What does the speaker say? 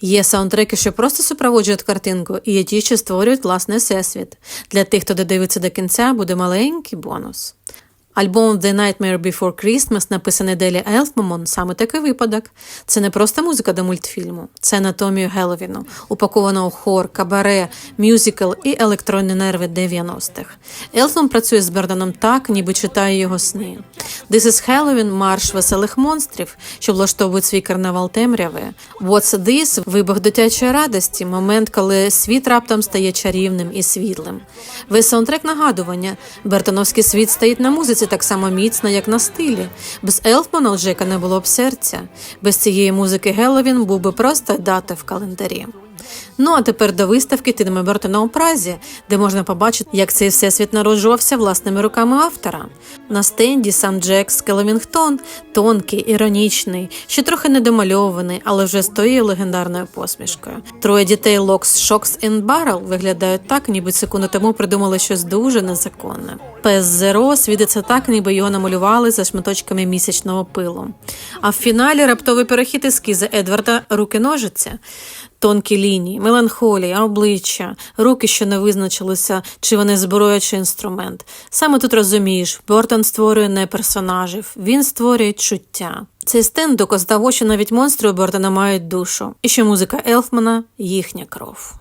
Є саундтреки, що просто супроводжують картинку, і є ті, що створюють власний всесвіт. Для тих, хто додивиться до кінця, буде маленький бонус. Альбом The Nightmare Before Christmas, написаний Делі Елфмомон, саме такий випадок. Це не просто музика до мультфільму, це анатомію Геловіну, упакована у хор, кабаре, мюзикл і електронні нерви 90-х. Елфман працює з Берданом так, ніби читає його сни. This is Halloween – марш веселих монстрів, що влаштовують свій карнавал темряви. What's This – вибух дитячої радості, момент, коли світ раптом стає чарівним і світлим. Весь саундтрек нагадування. Бертоновський світ стоїть на музиці так само міцно, як на стилі. Без Елфмана у Джека не було б серця. Без цієї музики Геловін був би просто дата в календарі. Ну а тепер до виставки Тіма Бертона у Празі, де можна побачити, як цей всесвіт народжувався власними руками автора. На стенді сам Джек Скеловінгтон, тонкий, іронічний, ще трохи недомальований, але вже з тою легендарною посмішкою. Троє дітей Локс, Шокс і Баррел виглядають так, ніби секунду тому придумали щось дуже незаконне. Пес Зеро світиться так, ніби його намалювали за шматочками місячного пилу. А в фіналі раптовий перехід ескізи Едварда руки ножиця. Тонкі лінії, меланхолія, обличчя, руки, що не визначилися, чи вони зброя, чи інструмент. Саме тут розумієш, Бортон створює не персонажів, він створює чуття. Цей стенд доказ того, що навіть монстри Бортона мають душу, і що музика Елфмана їхня кров.